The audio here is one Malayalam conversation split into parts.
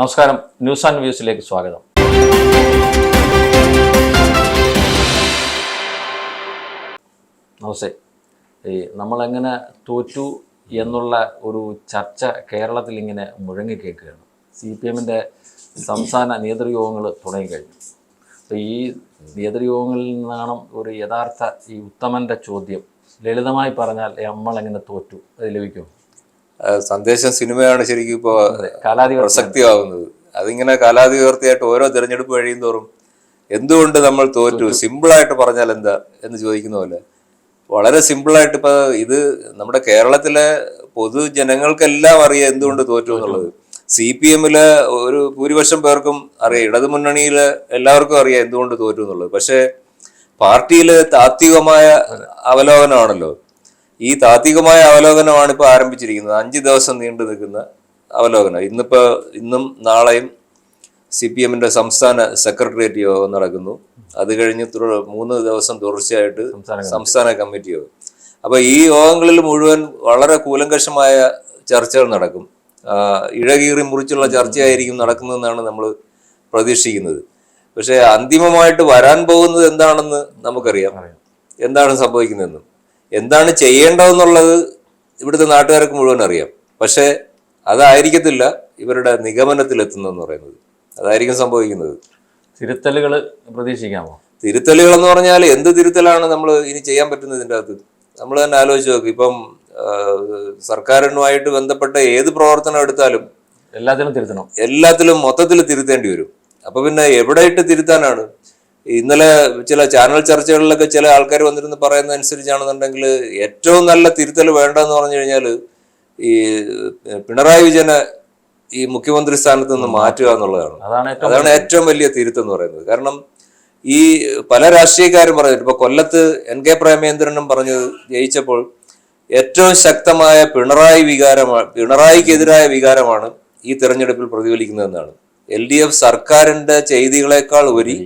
നമസ്കാരം. ന്യൂസ് ആൻഡ് വ്യൂസിലേക്ക് സ്വാഗതം. നമസ്തേ. ഈ നമ്മളെങ്ങനെ തോറ്റു എന്നുള്ള ഒരു ചർച്ച കേരളത്തിൽ ഇങ്ങനെ മുഴങ്ങി കേൾക്കുകയാണ്. സി പി എമ്മിന്റെ സംസ്ഥാന നേതൃയോഗങ്ങൾ തുടങ്ങിക്കഴിഞ്ഞു. അപ്പോൾ ഈ നേതൃയോഗങ്ങളിൽ നിന്നാണ് ഒരു യഥാർത്ഥ ഈ ഉത്തമന്റെ ചോദ്യം ലളിതമായി പറഞ്ഞാൽ നമ്മളെങ്ങനെ തോറ്റു? അത് ലഭിക്കും സന്ദേശം സിനിമയാണ് ശരിക്കും ഇപ്പോൾ കാലാധിപത്യം. പ്രസക്തിയാവുന്നത്. അതിങ്ങനെ കാലാതിവർത്തിയായിട്ട് ഓരോ തിരഞ്ഞെടുപ്പ് കഴിയും തോറും എന്തുകൊണ്ട് നമ്മൾ തോറ്റു? സിമ്പിളായിട്ട് പറഞ്ഞാൽ എന്താ എന്ന് ചോദിക്കുന്ന പോലെ. വളരെ സിമ്പിളായിട്ട് ഇപ്പൊ ഇത് നമ്മുടെ കേരളത്തിലെ പൊതുജനങ്ങൾക്കെല്ലാം അറിയാം എന്തുകൊണ്ട് തോറ്റു എന്നുള്ളത്. സി പി എമ്മിൽ ഒരു ഭൂരിപക്ഷം പേർക്കും അറിയാം. ഇടതു മുന്നണിയിൽ എല്ലാവർക്കും അറിയാം എന്തുകൊണ്ട് തോറ്റു എന്നുള്ളത്. പക്ഷേ പാർട്ടിയിൽ താത്വികമായ അവലോകനമാണല്ലോ. ഈ താത്വികമായ അവലോകനമാണ് ഇപ്പോൾ ആരംഭിച്ചിരിക്കുന്നത്. അഞ്ച് ദിവസം നീണ്ടു നിൽക്കുന്ന അവലോകനം. ഇന്നിപ്പോൾ ഇന്നും നാളെയും സി പി എമ്മിന്റെ സംസ്ഥാന സെക്രട്ടേറിയറ്റ് യോഗം നടക്കുന്നു. അത് കഴിഞ്ഞ് മൂന്ന് ദിവസം തുടർച്ചയായിട്ട് സംസ്ഥാന കമ്മിറ്റി. യോഗം. അപ്പോൾ ഈ യോഗങ്ങളിൽ മുഴുവൻ വളരെ കൂലങ്കഷമായ ചർച്ചകൾ നടക്കും. ഇഴകീറി മുറിച്ചുള്ള ചർച്ചയായിരിക്കും നടക്കുന്നതെന്നാണ് നമ്മൾ പ്രതീക്ഷിക്കുന്നത്. പക്ഷേ അന്തിമമായിട്ട് വരാൻ പോകുന്നത് എന്താണെന്ന് നമുക്കറിയാം. എന്താണ് സംഭവിക്കുന്നതെന്നും. എന്താണ് ചെയ്യേണ്ടതെന്നുള്ളത് ഇവിടുത്തെ നാട്ടുകാർക്ക് മുഴുവൻ അറിയാം. പക്ഷേ അതായിരിക്കത്തില്ല ഇവരുടെ നിഗമനത്തിലെത്തുന്നതെന്ന് പറയുന്നത്. അതായിരിക്കും സംഭവിക്കുന്നത്. തിരുത്തലുകൾ പ്രതീക്ഷിക്കാമോ? തിരുത്തലുകൾ എന്ന് പറഞ്ഞാൽ എന്ത് തിരുത്തലാണ് നമ്മൾ ഇനി ചെയ്യാൻ പറ്റുന്നത് ഇതിന്റെ അകത്ത്? നമ്മൾ തന്നെ ആലോചിച്ച് നോക്ക്. ഇപ്പം സർക്കാരിനുമായിട്ട് ബന്ധപ്പെട്ട ഏത് പ്രവർത്തനം എടുത്താലും എല്ലാത്തിലും തിരുത്തണം. എല്ലാത്തിലും മൊത്തത്തിൽ തിരുത്തേണ്ടി വരും. അപ്പൊ പിന്നെ എവിടെയിട്ട് തിരുത്താനാണ്? ഇന്നലെ ചില ചാനൽ ചർച്ചകളിലൊക്കെ ചില ആൾക്കാർ വന്നിരുന്ന് പറയുന്ന അനുസരിച്ചാണെന്നുണ്ടെങ്കിൽ ഏറ്റവും നല്ല തിരുത്തൽ വേണ്ടെന്ന് പറഞ്ഞു കഴിഞ്ഞാൽ ഈ പിണറായി വിജയനെ ഈ മുഖ്യമന്ത്രി സ്ഥാനത്ത് നിന്ന് മാറ്റുക എന്നുള്ളതാണ്. അതാണ് ഏറ്റവും വലിയ തിരുത്തം എന്ന് പറയുന്നത്. കാരണം ഈ പല രാഷ്ട്രീയക്കാരും പറഞ്ഞു ഇപ്പൊ കൊല്ലത്ത് എൻ കെ പ്രേമേന്ദ്രനും പറഞ്ഞത് ജയിച്ചപ്പോൾ ഏറ്റവും ശക്തമായ പിണറായി വികാരമാണ് പിണറായിക്കെതിരായ വികാരമാണ് ഈ തെരഞ്ഞെടുപ്പിൽ പ്രതിഫലിക്കുന്നതെന്നാണ്. എൽ ഡി എഫ് സർക്കാരിന്റെ ചെയ്തികളെക്കാൾ ഉപരി.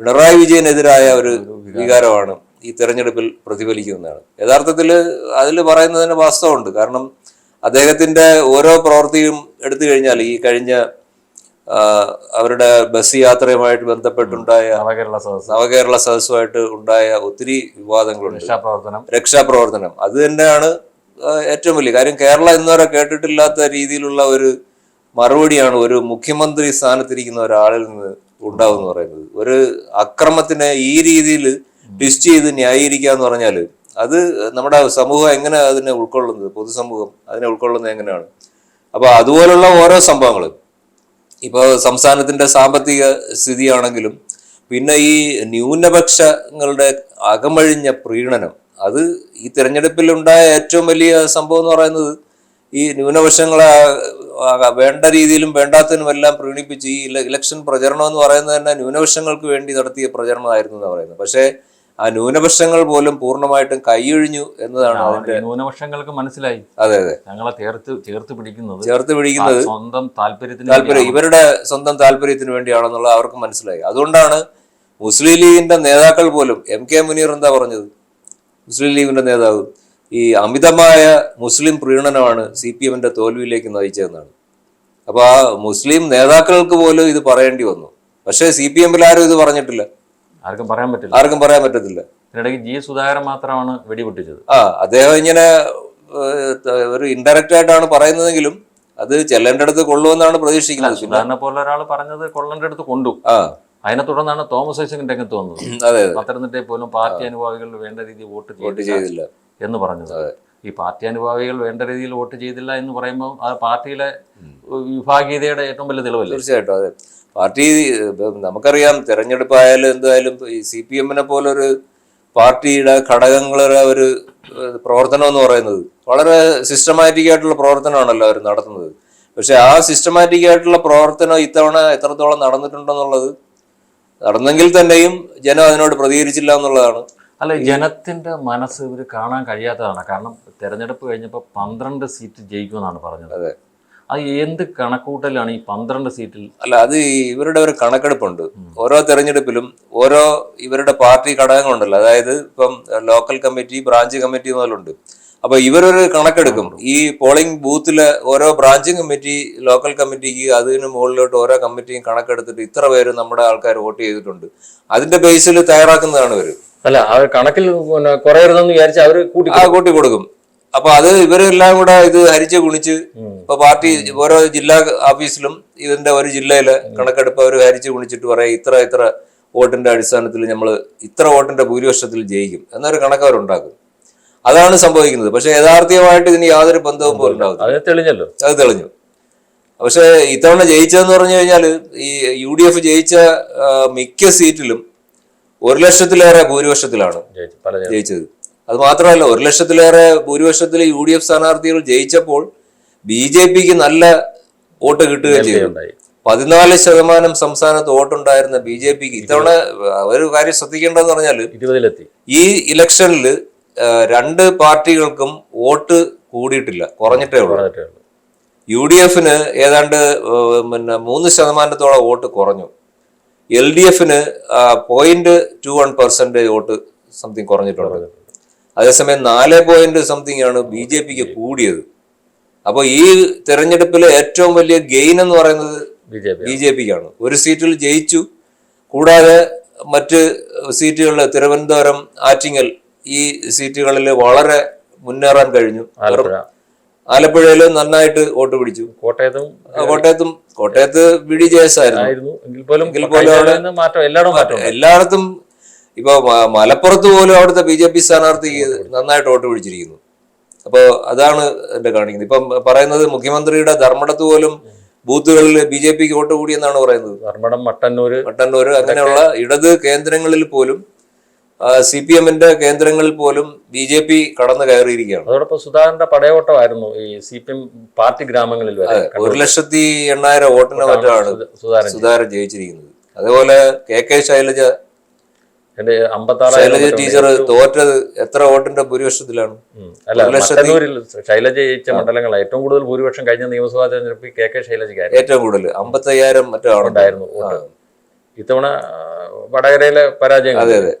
പിണറായി വിജയനെതിരായ ഒരു വികാരമാണ് ഈ തെരഞ്ഞെടുപ്പിൽ പ്രതിഫലിക്കുന്നതാണ്. യഥാർത്ഥത്തിൽ അതിൽ പറയുന്നതിന് വാസ്തവമുണ്ട്. കാരണം അദ്ദേഹത്തിന്റെ ഓരോ പ്രവൃത്തിയും എടുത്തു കഴിഞ്ഞാൽ ഈ കഴിഞ്ഞ അവരുടെ ബസ് യാത്രയുമായിട്ട് ബന്ധപ്പെട്ടുണ്ടായ നവകേരള സദസ് നവകേരള സദസ്സുമായിട്ട് ഉണ്ടായ ഒത്തിരി വിവാദങ്ങളുണ്ട്. രക്ഷാപ്രവർത്തനം. രക്ഷാപ്രവർത്തനം. അത് തന്നെയാണ് ഏറ്റവും വലിയ കാര്യം. കേരളം ഇന്നുവരെ കേട്ടിട്ടില്ലാത്ത രീതിയിലുള്ള ഒരു മറുപടിയാണ് ഒരു മുഖ്യമന്ത്രി സ്ഥാനത്തിരിക്കുന്ന ഒരാളിൽ നിന്ന് ഉണ്ടാവുമെന്ന് പറയുന്നത്. ഒരു അക്രമത്തിനെ ഈ രീതിയിൽ ട്വിസ്റ്റ് ചെയ്ത് ന്യായീകരിക്കുക എന്ന് പറഞ്ഞാൽ അത് നമ്മുടെ സമൂഹം എങ്ങനെ അതിനെ ഉൾക്കൊള്ളുന്നത്? പൊതുസമൂഹം അതിനെ ഉൾക്കൊള്ളുന്നത് എങ്ങനെയാണ്? അപ്പൊ അതുപോലുള്ള ഓരോ സംഭവങ്ങൾ ഇപ്പോൾ സംസ്ഥാനത്തിന്റെ സാമ്പത്തിക സ്ഥിതിയാണെങ്കിലും പിന്നെ ഈ ന്യൂനപക്ഷങ്ങളുടെ അകമഴിഞ്ഞ പ്രീണനം. അത് ഈ തിരഞ്ഞെടുപ്പിൽ ഉണ്ടായ ഏറ്റവും വലിയ സംഭവം എന്ന് പറയുന്നത് ഈ ന്യൂനപക്ഷങ്ങളെ വേണ്ട രീതിയിലും വേണ്ടാത്തതിനും എല്ലാം പ്രീണിപ്പിച്ച് ഈ ഇലക്ഷൻ പ്രചരണം എന്ന് പറയുന്നത് തന്നെ ന്യൂനപക്ഷങ്ങൾക്ക് വേണ്ടി നടത്തിയ പ്രചരണമായിരുന്നു എന്ന് പറയുന്നത്. പക്ഷേ ആ ന്യൂനപക്ഷങ്ങൾ പോലും പൂർണമായിട്ടും കൈയൊഴിഞ്ഞു എന്നതാണ് അതിന്റെ ന്യൂനപക്ഷങ്ങൾക്ക് മനസ്സിലായി. അതെ അതെ. ഞങ്ങളെ ചേർത്ത് ചേർത്ത് പിടിക്കുന്നത് ചേർത്ത് പിടിക്കുന്നത് സ്വന്തം താല്പര്യത്തിന് താല്പര്യം ഇവരുടെ സ്വന്തം താല്പര്യത്തിന് വേണ്ടിയാണെന്നുള്ള അവർക്ക് മനസ്സിലായി. അതുകൊണ്ടാണ് മുസ്ലിം ലീഗിന്റെ നേതാക്കൾ പോലും എം കെ മുനീർ എന്താ പറഞ്ഞത്? മുസ്ലിം ലീഗിന്റെ നേതാവ്. ഈ അമിതമായ മുസ്ലിം പ്രീണനമാണ് സി പി എമ്മിന്റെ തോൽവിയിലേക്ക് നയിച്ചതെന്നാണ്. അപ്പൊ ആ മുസ്ലിം നേതാക്കൾക്ക് പോലും ഇത് പറയേണ്ടി വന്നു. പക്ഷേ സി പി എമ്മിൽ ആരും ഇത് പറഞ്ഞിട്ടില്ല. ആർക്കും പറയാൻ പറ്റില്ല. ആർക്കും പറയാൻ പറ്റത്തില്ല. ഇതിനിടയ്ക്ക് ജി സുധാകരൻ മാത്രമാണ് വെടിപൊട്ടിച്ചത്. ആ അദ്ദേഹം ഇങ്ങനെ ഒരു ഇൻഡയറക്റ്റ് ആയിട്ടാണ് പറയുന്നതെങ്കിലും അത് ചെല്ലേണ്ടടുത്ത് കൊള്ളുമെന്നാണ് പ്രതീക്ഷിക്കുന്നത്. സുധാകരനെ പോലെ ഒരാൾ പറഞ്ഞത് കൊള്ളന്റെ അടുത്ത് കൊണ്ടു. ആ. അതിനെ തുടർന്നാണ് തോമസ് ഐസക് രംഗത്ത് വന്നത്. പത്തനംതിട്ടയിൽ പോലും പാർട്ടി അനുഭാവികൾ വേണ്ട രീതിയിൽ വോട്ട് വോട്ട് ചെയ്തില്ല. എന്ന് പറഞ്ഞത്. ഈ പാർട്ടി അനുഭാവികൾ വേണ്ട രീതിയിൽ വോട്ട് ചെയ്തില്ല എന്ന് പറയുമ്പോൾ ആ പാർട്ടിയിലെ വിഭാഗീയതയുടെ ഏറ്റവും വലിയ തെളിവല്ലേ? തീർച്ചയായിട്ടും അതെ. പാർട്ടി നമുക്കറിയാം തെരഞ്ഞെടുപ്പായാലും എന്തായാലും ഈ സി പി എമ്മിനെ പോലൊരു പാർട്ടിയുടെ ഘടകങ്ങളുടെ ഒരു പ്രവർത്തനം എന്ന് പറയുന്നത് വളരെ സിസ്റ്റമാറ്റിക് ആയിട്ടുള്ള പ്രവർത്തനമാണല്ലോ അവർ നടത്തുന്നത്. പക്ഷെ ആ സിസ്റ്റമാറ്റിക് ആയിട്ടുള്ള പ്രവർത്തനം ഇത്തവണ എത്രത്തോളം നടന്നിട്ടുണ്ടെന്നുള്ളത് നടന്നെങ്കിൽ തന്നെയും ജനം അതിനോട് പ്രതികരിച്ചില്ല എന്നുള്ളതാണ്. അല്ല ജനത്തിന്റെ മനസ്സ് ഇവർ കാണാൻ കഴിയാത്തതാണ്. കാരണം തെരഞ്ഞെടുപ്പ് കഴിഞ്ഞപ്പോൾ പന്ത്രണ്ട് സീറ്റ് ജയിക്കുമെന്നാണ് പറഞ്ഞത്. അതെ. അത് എന്ത് കണക്കൂട്ടലാണ് ഈ പന്ത്രണ്ട് സീറ്റിൽ? അല്ല അത് ഇവരുടെ ഒരു കണക്കെടുപ്പുണ്ട്. ഓരോ തെരഞ്ഞെടുപ്പിലും ഓരോ ഇവരുടെ പാർട്ടി ഘടകങ്ങളുണ്ടല്ലോ. അതായത് ഇപ്പം ലോക്കൽ കമ്മിറ്റി ബ്രാഞ്ച് കമ്മിറ്റി മുതലുണ്ട്. അപ്പൊ ഇവരൊരു കണക്കെടുക്കും. ഈ പോളിംഗ് ബൂത്തിലെ ഓരോ ബ്രാഞ്ച് കമ്മിറ്റി ലോക്കൽ കമ്മിറ്റിക്ക് അതിന് മുകളിലോട്ട് ഓരോ കമ്മിറ്റിയും കണക്കെടുത്തിട്ട് ഇത്ര പേര് നമ്മുടെ ആൾക്കാർ വോട്ട് ചെയ്തിട്ടുണ്ട്. അതിന്റെ ബേസിൽ തയ്യാറാക്കുന്നതാണ് ഇവർ. അല്ല അവർ കണക്കിൽ കുറയരുതെന്ന് വിചാരിച്ച് അവർ കൂട്ടി ആ കൂട്ടി കൊടുക്കും അപ്പൊ അത് ഇവരെല്ലാം കൂടെ ഇത് ഹരിച്ച് ഗുണിച്ച് ഉം. ഇപ്പൊ പാർട്ടി ഓരോ ജില്ലാ ഓഫീസിലും ഇതിന്റെ ഒരു ജില്ലയിലെ കണക്കെടുപ്പ് അവർ ഹരിച്ച് ഗുണിച്ചിട്ട് പറയാം ഇത്ര ഇത്ര വോട്ടിന്റെ അടിസ്ഥാനത്തിൽ നമ്മൾ ഇത്ര വോട്ടിന്റെ ഭൂരിപക്ഷത്തിൽ ജയിക്കും എന്നൊരു കണക്ക് അവരുണ്ടാക്കും. അതാണ് സംഭവിക്കുന്നത്. പക്ഷെ യഥാർത്ഥമായിട്ട് ഇതിന് യാതൊരു ബന്ധവും പോലും ഉണ്ടാകും അത് തെളിഞ്ഞല്ലോ. അത് തെളിഞ്ഞു. പക്ഷെ ഇത്തവണ ജയിച്ചതെന്ന് പറഞ്ഞു കഴിഞ്ഞാൽ ഈ യു ഡി എഫ് ജയിച്ച മിക്ക സീറ്റിലും ഒരു ലക്ഷത്തിലേറെ ഭൂരിപക്ഷത്തിലാണ് ജയിച്ചത്. അത് മാത്രമല്ല ഒരു ലക്ഷത്തിലേറെ ഭൂരിപക്ഷത്തിൽ യു ഡി എഫ് സ്ഥാനാർത്ഥികൾ ജയിച്ചപ്പോൾ ബി ജെ പിക്ക് നല്ല വോട്ട് കിട്ടുകയും ചെയ്തു. പതിനാല് ശതമാനം സംസ്ഥാനത്ത് വോട്ടുണ്ടായിരുന്ന ബി ജെ പിക്ക് ഇത്തവണ ഒരു കാര്യം ശ്രദ്ധിക്കേണ്ടതെന്ന് പറഞ്ഞാൽ ഇരുപതിലെത്തി. ഈ ഇലക്ഷനിൽ രണ്ട് പാർട്ടികൾക്കും വോട്ട് കൂടിയിട്ടില്ല. കുറഞ്ഞിട്ടേ ഉള്ളൂ. യു ഡി എഫിന് ഏതാണ്ട് പിന്നെ മൂന്ന് ശതമാനത്തോളം വോട്ട് കുറഞ്ഞു. എൽ ഡി എഫിന് point two one percentage vote something കുറഞ്ഞിട്ടുണ്ട്. അതേസമയം നാല് പോയിന്റ് സംതിങ് ആണ് ബി ജെ പിക്ക് കൂടിയത്. അപ്പോൾ ഈ തെരഞ്ഞെടുപ്പിലെ ഏറ്റവും വലിയ ഗെയിൻ എന്ന് പറയുന്നത് ബി ജെ പിക്കാണ്. ഒരു സീറ്റിൽ ജയിച്ചു. കൂടാതെ മറ്റ് സീറ്റുകളിൽ തിരുവനന്തപുരം ആറ്റിങ്ങൽ ഈ സീറ്റുകളിൽ വളരെ മുന്നേറാൻ കഴിഞ്ഞു. ആലപ്പുഴയിൽ നന്നായിട്ട് വോട്ട് പിടിച്ചു. കോട്ടയത്തും കോട്ടയത്തും കോട്ടയത്ത് ബി ഡി ജെ എസ് ആയിരുന്നു. എങ്കിൽ പോലും. എല്ലായിടത്തും ഇപ്പൊ മലപ്പുറത്ത് പോലും അവിടുത്തെ ബി ജെ പി സ്ഥാനാർത്ഥി നന്നായിട്ട് വോട്ട് പിടിച്ചിരിക്കുന്നു. അപ്പൊ അതാണ് എന്റെ കാണിക്കുന്നത്. ഇപ്പം പറയുന്നത് മുഖ്യമന്ത്രിയുടെ ധർമ്മടത്ത് പോലും ബൂത്തുകളിൽ ബി ജെ പിക്ക് വോട്ട് കൂടിയെന്നാണ് പറയുന്നത്. ധർമ്മടം മട്ടന്നൂര് മട്ടന്നൂര് അങ്ങനെയുള്ള ഇടത് കേന്ദ്രങ്ങളിൽ പോലും സി പി എമ്മിന്റെ കേന്ദ്രങ്ങളിൽ പോലും ബി ജെ പി കടന്നു കയറിയിരിക്കുകയാണ്. അതോടൊപ്പം സുധാകരന്റെ പടയോട്ടമായിരുന്നു ഈ സി പി എം പാർട്ടി ഗ്രാമങ്ങളിൽ വരെ. ഒരു ലക്ഷത്തി എണ്ണായിരം വോട്ടിന് മറ്റാണ് സുധ- സുധാകരൻ ജയിച്ചിരിക്കുന്നത്. അതേപോലെ കെ കെ ശൈലജ. എന്റെ ശൈലജ ടീച്ചർ തോറ്റത് എത്ര വോട്ടിന്റെ ഭൂരിപക്ഷത്തിലാണ്? ശൈലജ ജയിച്ച മണ്ഡലങ്ങൾ ഏറ്റവും കൂടുതൽ ഭൂരിപക്ഷം കഴിഞ്ഞ നിയമസഭാ തെരഞ്ഞെടുപ്പിൽ കെ കെ ശൈലജയ്ക്കായിരുന്നു ഏറ്റവും കൂടുതൽ അമ്പത്തയ്യായിരം മറ്റോ ആണ് ഉണ്ടായിരുന്നു. ഇത്തവണ വടകരയിലെ പരാജയം അതെ അതെ.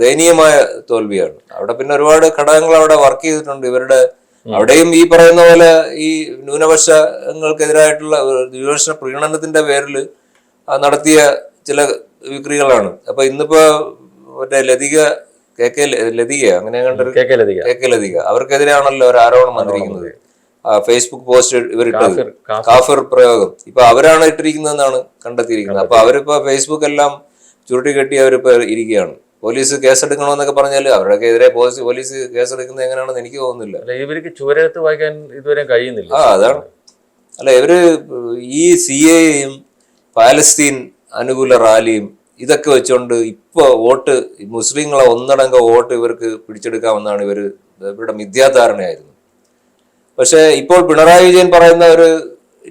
ദയനീയമായ തോൽവിയാണ്. അവിടെ പിന്നെ ഒരുപാട് ഘടകങ്ങൾ അവിടെ വർക്ക് ചെയ്തിട്ടുണ്ട്. ഇവരുടെ അവിടെയും ഈ പറയുന്ന പോലെ ഈ ന്യൂനപക്ഷങ്ങൾക്കെതിരായിട്ടുള്ള ന്യൂനപക്ഷ പ്രീണനത്തിന്റെ പേരിൽ നടത്തിയ ചില വിക്രികളാണ്. അപ്പൊ ഇന്നിപ്പോ മറ്റേ ലതിക കെ കെ ലതിക അങ്ങനെ കണ്ടൊരു കെ കെ ലതിക. അവർക്കെതിരാണല്ലോ അവർക്കെതിരെയാണല്ലോ ഒരു ആരോപണം വന്നിരിക്കുന്നത്. ഫേസ്ബുക്ക് പോസ്റ്റ് ഇവരിട്ടത്. കാഫിർ പ്രയോഗം. ഇപ്പൊ അവരാണ് ഇട്ടിരിക്കുന്നതെന്നാണ് കണ്ടെത്തിയിരിക്കുന്നത്. അപ്പൊ അവരിപ്പോ ഫേസ്ബുക്ക് എല്ലാം ചുരുട്ടി കെട്ടി അവരിപ്പോ ഇരിക്കുകയാണ്. പോലീസ് കേസെടുക്കണമെന്നൊക്കെ പറഞ്ഞാൽ അവരുടെ എതിരെ പോലീസ് കേസെടുക്കുന്നത് എങ്ങനെയാണെന്ന് എനിക്ക് തോന്നുന്നില്ല. അല്ല ഇവർക്ക് ചുവരെഴുത്ത് വായിക്കാൻ ഇതുവരെ കഴിയുന്നില്ല. ആ അതാണ്. അല്ല ഇവർ ഈ സി എയും പാലസ്തീൻ അനുകൂല റാലിയും ഇതൊക്കെ വെച്ചുകൊണ്ട് ഇപ്പൊ വോട്ട് മുസ്ലിങ്ങളെ ഒന്നടങ്ക വോട്ട് ഇവർക്ക് പിടിച്ചെടുക്കാമെന്നാണ് ഇവർ ഇവരുടെ മിഥ്യാധാരണയായിരുന്നു. പക്ഷെ ഇപ്പോൾ പിണറായി വിജയൻ പറയുന്ന ഒരു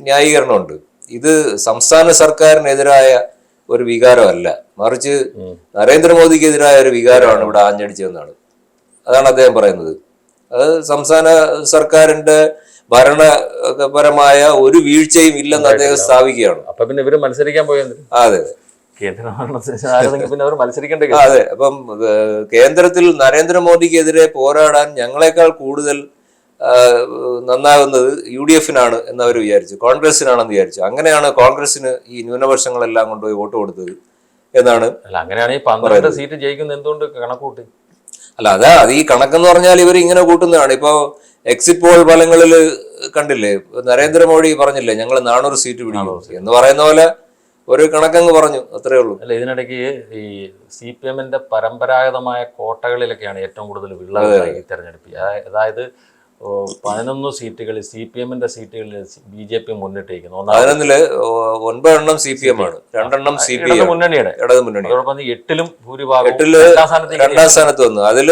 ന്യായീകരണമുണ്ട്. ഇത് സംസ്ഥാന സർക്കാരിനെതിരായ ഒരു വികാരമല്ല. മറിച്ച്. നരേന്ദ്രമോദിക്കെതിരായ ഒരു വികാരമാണ് ഇവിടെ ആഞ്ഞടിച്ചതെന്നാണ്. അതാണ് അദ്ദേഹം പറയുന്നത്. അത് സംസ്ഥാന സർക്കാരിന്റെ ഭരണപരമായ ഒരു വീഴ്ചയും ഇല്ലെന്ന് അദ്ദേഹം സ്ഥാപിക്കുകയാണ്. അപ്പൊ പിന്നെ ഇവർ മത്സരിക്കാൻ പോയത് അതെ അതെ. അപ്പം കേന്ദ്രത്തിൽ നരേന്ദ്രമോദിക്കെതിരെ പോരാടാൻ ഞങ്ങളെക്കാൾ കൂടുതൽ നന്നാകുന്നത് യു ഡി എഫിനാണ് എന്ന് അവർ വിചാരിച്ചു. കോൺഗ്രസിനാണെന്ന് വിചാരിച്ചു. അങ്ങനെയാണ് കോൺഗ്രസിന് ഈ ന്യൂനപക്ഷങ്ങളെല്ലാം കൊണ്ടുപോയി വോട്ട് കൊടുത്തത് എന്നാണ് അല്ല അങ്ങനെയാണെങ്കിൽ പന്ത്രണ്ട് സീറ്റ് ജയിക്കുന്ന എന്തുകൊണ്ട് കണക്കൂട്ടി അല്ല അതാ അത് ഈ കണക്കെന്ന് പറഞ്ഞാൽ ഇവർ ഇങ്ങനെ കൂട്ടുന്നതാണ്. ഇപ്പോ എക്സിറ്റ് പോൾ ഫലങ്ങളിൽ കണ്ടില്ലേ? നരേന്ദ്രമോദി പറഞ്ഞില്ലേ ഞങ്ങൾ നാനൂറ് സീറ്റ് പിടിക്കും എന്ന് പറയുന്ന പോലെ ഒരു കണക്കങ്ങ് പറഞ്ഞു അത്രേ ഉള്ളൂ. അല്ല ഇതിനിടയ്ക്ക് ഈ സി പി എമ്മിന്റെ പരമ്പരാഗതമായ കോട്ടകളിലൊക്കെയാണ് ഏറ്റവും കൂടുതൽ വിള്ളൽ ഈ തെരഞ്ഞെടുപ്പ്. അതായത് പതിനൊന്ന് സീറ്റുകളിൽ സി പി എമ്മിന്റെ സീറ്റുകളിൽ ബി ജെ പി മുന്നിട്ടിരിക്കുന്നു. പതിനൊന്നിൽ ഒൻപതെണ്ണം സി പി എം ആണ്. രണ്ടെണ്ണം സി പി എം. മുന്നണിയുടെ. ഇടത് മുന്നണി എട്ടിലും ഭൂരിഭാഗം എട്ടിൽ രണ്ടാം സ്ഥാനത്ത് വന്നു. അതിൽ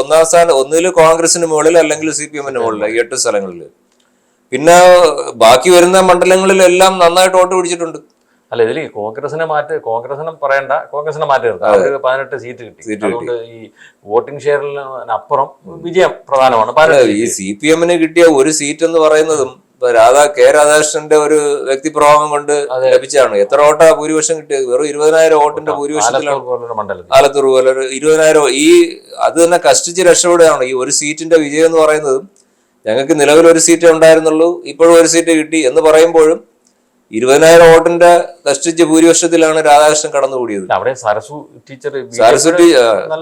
ഒന്നാം സ്ഥാനം ഒന്നിൽ കോൺഗ്രസിന് മുകളിൽ അല്ലെങ്കിൽ സി പി എമ്മിന് മുകളിൽ എട്ട് സ്ഥലങ്ങളിൽ പിന്നെ ബാക്കി വരുന്ന മണ്ഡലങ്ങളിലെല്ലാം നന്നായിട്ട് വോട്ട് പിടിച്ചിട്ടുണ്ട്. അല്ല ഇതിൽ കോൺഗ്രസിനെ മാറ്റി കോൺഗ്രസിനെ പറയണ്ട കോൺഗ്രസിനെ മാറ്റി നിർത്താം. അവർക്ക് പതിനെട്ട് സീറ്റ് കിട്ടി. അതുകൊണ്ട് ഈ വോട്ടിംഗ് ഷെയറിനപ്പുറം വിജയം പ്രധാനമാണ്. ഈ സി പി എമ്മിന് കിട്ടിയ ഒരു സീറ്റ് എന്ന് പറയുന്നതും രാധാ കെ രാധാകൃഷ്ണന്റെ ഒരു വ്യക്തിപ്രഭാവം കൊണ്ട് ലഭിച്ചതാണ്. എത്ര വോട്ടാ ഭൂരിപക്ഷം കിട്ടിയത്? വെറും ഇരുപതിനായിരം വോട്ടിന്റെ ഭൂരിപക്ഷത്തിലാണ്. ആലത്തൂർ മണ്ഡലത്തിൽ. ആലത്തൂർ പോലെ ഒരു ഇരുപതിനായിരം ഈ അത് തന്നെ കഷ്ടിച്ച് രക്ഷപ്പെടുകയാണ്. ഈ ഒരു സീറ്റിന്റെ വിജയം എന്ന് പറയുന്നതും ഞങ്ങൾക്ക് നിലവിൽ ഒരു സീറ്റേ ഉണ്ടായിരുന്നുള്ളൂ. ഇപ്പോഴും ഒരു സീറ്റ് കിട്ടി എന്ന് പറയുമ്പോഴും ഇരുപതിനായിരം വോട്ടിന്റെ കഷ്ടിച്ച് ഭൂരിപക്ഷത്തിലാണ് രാധാകൃഷ്ണൻ കടന്നുകൂടിയത്. അവിടെ സരസു ടീച്ചർ സരസു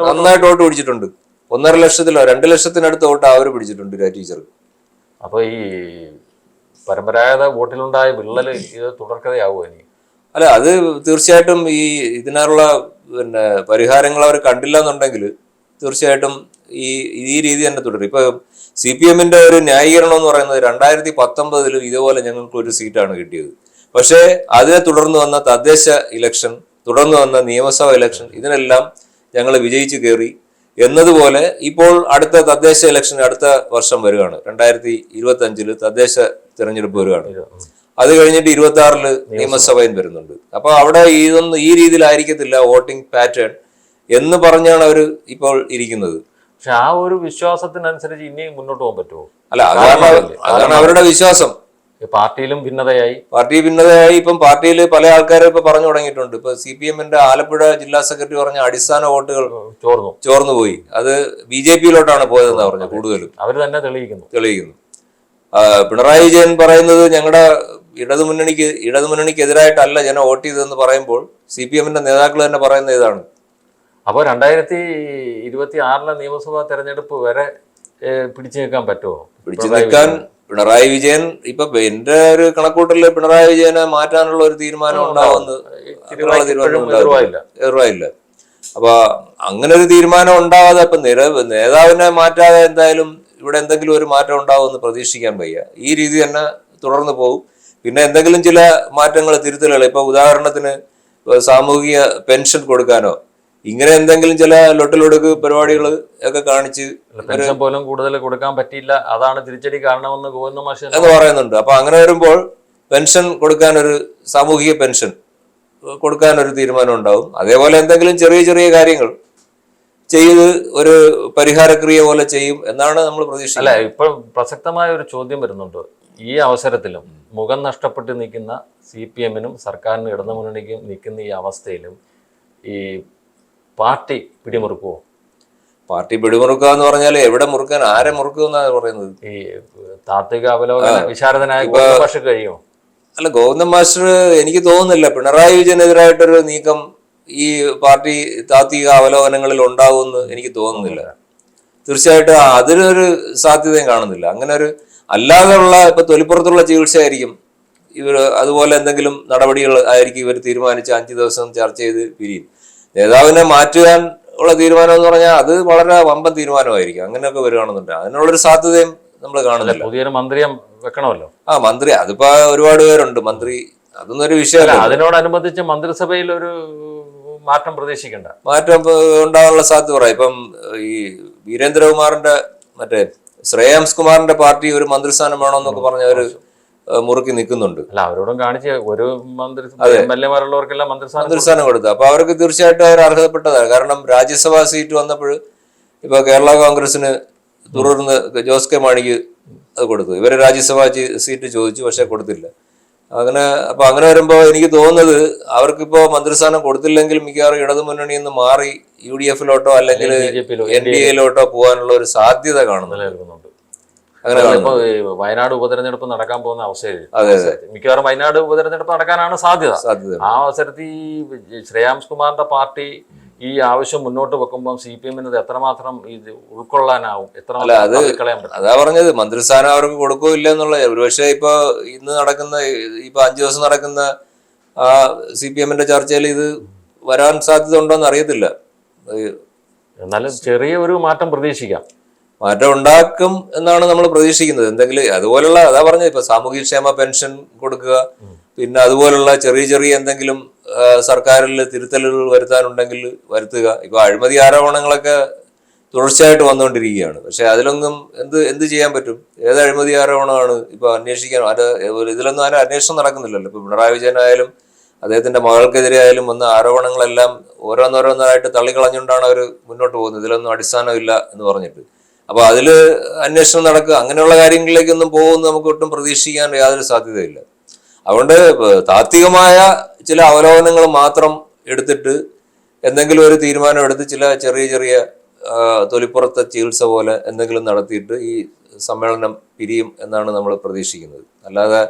നന്നായിട്ട് വോട്ട് പിടിച്ചിട്ടുണ്ട്. ഒന്നര ലക്ഷത്തിലോ രണ്ട് ലക്ഷത്തിനടുത്ത് വോട്ട് അവർ പിടിച്ചിട്ടുണ്ട് ടീച്ചർ. അപ്പൊ ഈ പരമ്പരാഗത വോട്ടിലുണ്ടായ വിള്ളൽ ഇത് തുടർക്കഥയാവുമോ ഇനി? അല്ല അത് തീർച്ചയായിട്ടും ഈ ഇതിനുള്ള പിന്നെ പരിഹാരങ്ങൾ അവർ കണ്ടില്ല എന്നുണ്ടെങ്കിൽ തീർച്ചയായിട്ടും ഈ ഈ രീതി തന്നെ തുടരും. ഇപ്പൊ സി പി എമ്മിന്റെ ഒരു ന്യായീകരണം എന്ന് പറയുന്നത് രണ്ടായിരത്തി പത്തൊമ്പതിലും ഇതുപോലെ ഞങ്ങൾക്ക് ഒരു സീറ്റാണ് കിട്ടിയത്. പക്ഷേ അതിനെ തുടർന്ന് വന്ന തദ്ദേശ ഇലക്ഷൻ തുടർന്ന് വന്ന നിയമസഭാ ഇലക്ഷൻ ഇതിനെല്ലാം ഞങ്ങൾ വിജയിച്ചു കയറി എന്നതുപോലെ ഇപ്പോൾ അടുത്ത തദ്ദേശ ഇലക്ഷൻ അടുത്ത വർഷം വരികയാണ് രണ്ടായിരത്തി ഇരുപത്തി അഞ്ചിൽ തദ്ദേശ തിരഞ്ഞെടുപ്പ് വരികയാണ് അത് കഴിഞ്ഞിട്ട് ഇരുപത്തി ആറിൽ നിയമസഭയും വരുന്നുണ്ട്. അപ്പൊ അവിടെ ഇതൊന്നും ഈ രീതിയിലായിരിക്കത്തില്ല വോട്ടിംഗ് പാറ്റേൺ എന്ന് പറഞ്ഞാണ് അവർ ഇപ്പോൾ ഇരിക്കുന്നത്. പക്ഷെ ആ ഒരു വിശ്വാസത്തിനനുസരിച്ച് ഇനിയും മുന്നോട്ട് പോകാൻ പറ്റുമോ? അല്ല അതാണ് അതാണ് അവരുടെ വിശ്വാസം. പാർട്ടിയിലും ഭിന്നതയായി. പാർട്ടി ഭിന്നതയായി. ഇപ്പം പാർട്ടിയിൽ പല ആൾക്കാരും ഇപ്പൊ പറഞ്ഞു തുടങ്ങിയിട്ടുണ്ട്. ഇപ്പൊ സി പി എമ്മിന്റെ ആലപ്പുഴ ജില്ലാ സെക്രട്ടറി പറഞ്ഞ അടിസ്ഥാന വോട്ടുകൾ ചോർന്നു. ചോർന്നു പോയി. അത് ബി ജെ പിയിലോട്ടാണ് പോയതെന്നാണ് പറഞ്ഞത് കൂടുതലും. അവർ തന്നെ തെളിയിക്കുന്നു. തെളിയിക്കുന്നു. പിണറായി വിജയൻ പറയുന്നത് ഞങ്ങളുടെ ഇടതുമുന്നണിക്ക് ഇടതുമുന്നണിക്കെതിരായിട്ടല്ല ജനം വോട്ട് ചെയ്തതെന്ന് പറയുമ്പോൾ സി പി എമ്മിന്റെ നേതാക്കൾ തന്നെ പറയുന്ന ഇതാണ്. അപ്പോൾ രണ്ടായിരത്തി ഇരുപത്തി ആറിലെ നിയമസഭാ തെരഞ്ഞെടുപ്പ് വരെ പിടിച്ചു നിൽക്കാൻ പറ്റുമോ പിടിച്ചു നിൽക്കാൻ പിണറായി വിജയൻ ഇപ്പൊ എന്റെ ഒരു കണക്കൂട്ടലിൽ പിണറായി വിജയനെ മാറ്റാനുള്ള ഒരു തീരുമാനം. എതിർവായില്ല. എതിർവായില്ല. അപ്പൊ അങ്ങനെ ഒരു തീരുമാനം ഉണ്ടാവാതെ ഇപ്പൊ നിര നേതാവിനെ മാറ്റാതെ എന്തായാലും ഇവിടെ എന്തെങ്കിലും ഒരു മാറ്റം ഉണ്ടാവുമെന്ന് പ്രതീക്ഷിക്കാൻ വയ്യ. ഈ രീതി തന്നെ തുടർന്ന് പോകും. പിന്നെ എന്തെങ്കിലും ചില മാറ്റങ്ങൾ തിരുത്തലുകൾ ഇപ്പൊ ഉദാഹരണത്തിന് സാമൂഹിക പെൻഷൻ കൊടുക്കാനോ ഇങ്ങനെ എന്തെങ്കിലും ചില ലൊട്ടിലൊടുക്ക് പരിപാടികൾ ഒക്കെ കാണിച്ച് പെൻഷൻ പോലും കൂടുതൽ കൊടുക്കാൻ പറ്റിയില്ല. അതാണ് തിരിച്ചടി കാരണമെന്ന് ഗോവിന്ദ മാഷ് എന്ന് പറയുന്നുണ്ട്. അപ്പൊ അങ്ങനെ വരുമ്പോൾ പെൻഷൻ കൊടുക്കാൻ ഒരു സാമൂഹിക പെൻഷൻ കൊടുക്കാൻ ഒരു തീരുമാനം ഉണ്ടാവും. അതേപോലെ എന്തെങ്കിലും ചെറിയ ചെറിയ കാര്യങ്ങൾ ചെയ്ത് ഒരു പരിഹാരക്രിയ പോലെ ചെയ്യും എന്നാണ് നമ്മൾ അല്ല പ്രതീക്ഷിക്കുന്നത്. ഇപ്പൊ പ്രസക്തമായ ഒരു ചോദ്യം വരുന്നുണ്ട്. ഈ അവസരത്തിലും മുഖം നഷ്ടപ്പെട്ട് നിൽക്കുന്ന സി പി എമ്മിനും സർക്കാരിനും ഇടതുമുന്നണിക്കും നിൽക്കുന്ന ഈ അവസ്ഥയിലും ഈ പാർട്ടി പിടിമുറുക്കുവോ? പാർട്ടി പിടിമുറുക്കുക എന്ന് പറഞ്ഞാൽ എവിടെ മുറുക്കാൻ ആരെ മുറുക്കുക എന്നാണ് പറയുന്നത്? ഈ താത്വിക അവലോകന വിശാരദനായ പക്ഷെ കഴിയുമോ? അല്ല ഗോവിന്ദൻ മാസ്റ്റർ എനിക്ക് തോന്നുന്നില്ല. പിണറായി വിജയനെതിരായിട്ടൊരു നീക്കം ഈ പാർട്ടി താത്വിക അവലോകനങ്ങളിൽ ഉണ്ടാകുമെന്ന് എനിക്ക് തോന്നുന്നില്ല. തീർച്ചയായിട്ടും അതിനൊരു സാധ്യതയും കാണുന്നില്ല. അങ്ങനെ ഒരു അല്ലാതെയുള്ള ഇപ്പൊ തൊലിപ്പുറത്തുള്ള ചികിത്സയായിരിക്കും ഇവർ അതുപോലെ എന്തെങ്കിലും നടപടികൾ ആയിരിക്കും ഇവർ തീരുമാനിച്ച് അഞ്ചു ദിവസം ചർച്ച ചെയ്ത് പിരിയും. നേതാവിനെ മാറ്റുവാൻ ഉള്ള തീരുമാനം എന്ന് പറഞ്ഞാൽ അത് വളരെ വമ്പൻ തീരുമാനമായിരിക്കും. അങ്ങനെയൊക്കെ വരികയാണെന്നുണ്ട് അതിനുള്ളൊരു സാധ്യതയും നമ്മൾ കാണുന്നില്ല. പുതിയൊരു മന്ത്രിയെ വെക്കണമല്ലോ. ആ മന്ത്രി അതിപ്പോ ഒരുപാട് പേരുണ്ട്. മന്ത്രി അതൊന്നും ഒരു വിഷയമല്ല അതിനോടനുബന്ധിച്ച് മന്ത്രിസഭയിൽ ഒരു മാറ്റം പ്രതീക്ഷിക്കണ്ട. മാറ്റം ഉണ്ടാകാനുള്ള സാധ്യത പറയാം ഇപ്പം ഈ വീരേന്ദ്രകുമാറിന്റെ മറ്റേ ശ്രേയാംസ് കുമാറിന്റെ പാർട്ടി ഒരു മന്ത്രിസ്ഥാനം വേണമെന്നൊക്കെ പറഞ്ഞ ഏഹ് മുറുക്കി നിൽക്കുന്നുണ്ട്. അല്ല അവരോടും കാണിച്ച് ഒരു മന്ത്രി എം എൽ എമാരുള്ളവർക്കെല്ലാം മന്ത്രിസ്ഥാനം മന്ത്രിസ്ഥാനം കൊടുത്തു. അപ്പൊ അവർക്ക് തീർച്ചയായിട്ടും അവർ അർഹതപ്പെട്ടതാണ്. കാരണം രാജ്യസഭാ സീറ്റ് വന്നപ്പോൾ ഇപ്പൊ കേരള കോൺഗ്രസിന് തുടർന്ന് ജോസ് കെ മാണിക്ക് അത് കൊടുത്തു. ഇവർ രാജ്യസഭാ സീറ്റ് ചോദിച്ചു പക്ഷെ കൊടുത്തില്ല. അങ്ങനെ അപ്പൊ അങ്ങനെ വരുമ്പോ എനിക്ക് തോന്നുന്നത് അവർക്കിപ്പോ മന്ത്രിസ്ഥാനം കൊടുത്തില്ലെങ്കിൽ മിക്കവാറും ഇടതുമുന്നണിയിൽ നിന്ന് മാറി യു ഡി എഫിലോട്ടോ അല്ലെങ്കിൽ എൻ ഡി എയിലോട്ടോ പോകാനുള്ള ഒരു സാധ്യത കാണുന്നു അങ്ങനെ വയനാട് ഉപതെരഞ്ഞെടുപ്പ് നടക്കാൻ പോകുന്ന അവസ്ഥയിൽ മിക്കവാറും വയനാട് ഉപതെരഞ്ഞെടുപ്പ് നടക്കാനാണ് സാധ്യത. ആ അവസരത്തിൽ ശ്രേയാംസ് കുമാറിന്റെ പാർട്ടി ഈ ആവശ്യം മുന്നോട്ട് വെക്കുമ്പോൾ സി പി എമ്മിന് എത്രമാത്രം ഇത് ഉൾക്കൊള്ളാനാവും? എത്രമാത്രം അത് പറ്റും? അതാ പറഞ്ഞത് മന്ത്രിസ്ഥാനം അവർക്ക് കൊടുക്കില്ല എന്നുള്ള ഒരുപക്ഷെ ഇപ്പൊ ഇന്ന് നടക്കുന്ന ഇപ്പൊ അഞ്ചു ദിവസം നടക്കുന്ന ആ സി പി എമ്മിന്റെ ചർച്ചയിൽ ഇത് വരാൻ സാധ്യത ഉണ്ടോന്ന് അറിയത്തില്ല. ഏഹ് എന്നാലും ചെറിയ ഒരു മാറ്റം പ്രതീക്ഷിക്കാം. മാറ്റം ഉണ്ടാക്കും എന്നാണ് നമ്മൾ പ്രതീക്ഷിക്കുന്നത്. എന്തെങ്കിലും അതുപോലുള്ള അതാ പറഞ്ഞത് ഇപ്പൊ സാമൂഹ്യക്ഷേമ പെൻഷൻ കൊടുക്കുക പിന്നെ അതുപോലുള്ള ചെറിയ ചെറിയ എന്തെങ്കിലും സർക്കാരിൽ തിരുത്തലുകൾ വരുത്താനുണ്ടെങ്കിൽ വരുത്തുക. ഇപ്പൊ അഴിമതി ആരോപണങ്ങളൊക്കെ തുടർച്ചയായിട്ട് വന്നുകൊണ്ടിരിക്കുകയാണ്. പക്ഷെ അതിലൊന്നും എന്ത് എന്ത് ചെയ്യാൻ പറ്റും? ഏത് അഴിമതി ആരോപണമാണ് ഇപ്പൊ അന്വേഷിക്കാൻ അത് ഇതിലൊന്നും ആരും അന്വേഷണം നടക്കുന്നില്ലല്ലോ. ഇപ്പൊ പിണറായി വിജയനായാലും അദ്ദേഹത്തിന്റെ മകൾക്കെതിരെ ആയാലും വന്ന ആരോപണങ്ങളെല്ലാം ഓരോന്നോരോന്നായിട്ട് തള്ളിക്കളഞ്ഞുകൊണ്ടാണ് അവർ മുന്നോട്ട് പോകുന്നത്. ഇതിലൊന്നും അടിസ്ഥാനമില്ല എന്ന് പറഞ്ഞിട്ട്. അപ്പൊ അതിൽ അന്വേഷണം നടക്കുക അങ്ങനെയുള്ള കാര്യങ്ങളിലേക്കൊന്നും പോകുമെന്ന് നമുക്ക് ഒട്ടും പ്രതീക്ഷിക്കാൻ യാതൊരു സാധ്യതയില്ല. അതുകൊണ്ട് താത്വികമായ ചില അവലോകനങ്ങൾ മാത്രം എടുത്തിട്ട് എന്തെങ്കിലും ഒരു തീരുമാനം എടുത്ത് ചില ചെറിയ ചെറിയ തൊലിപ്പുറത്തെ ചികിത്സ പോലെ എന്തെങ്കിലും നടത്തിയിട്ട് ഈ സമ്മേളനം പിരിയും എന്നാണ് നമ്മൾ പ്രതീക്ഷിക്കുന്നത്. അല്ലാതെ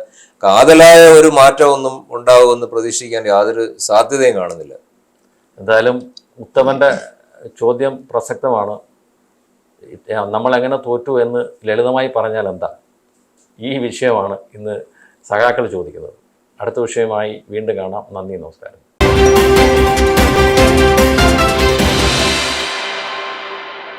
കാതലായ ഒരു മാറ്റമൊന്നും ഉണ്ടാകുമെന്ന് പ്രതീക്ഷിക്കാൻ യാതൊരു സാധ്യതയും കാണുന്നില്ല. എന്തായാലും ഉത്തമന്റെ ചോദ്യം പ്രസക്തമാണ്. നമ്മൾ എങ്ങനെ തോറ്റു എന്ന് ലളിതമായി പറഞ്ഞാൽ എന്താ? ഈ വിഷയമാണ് ഇന്ന് സഖാക്കൾ ചോദിക്കുന്നത്. അടുത്ത വിഷയമായി വീണ്ടും കാണാം. നന്ദി നമസ്കാരം.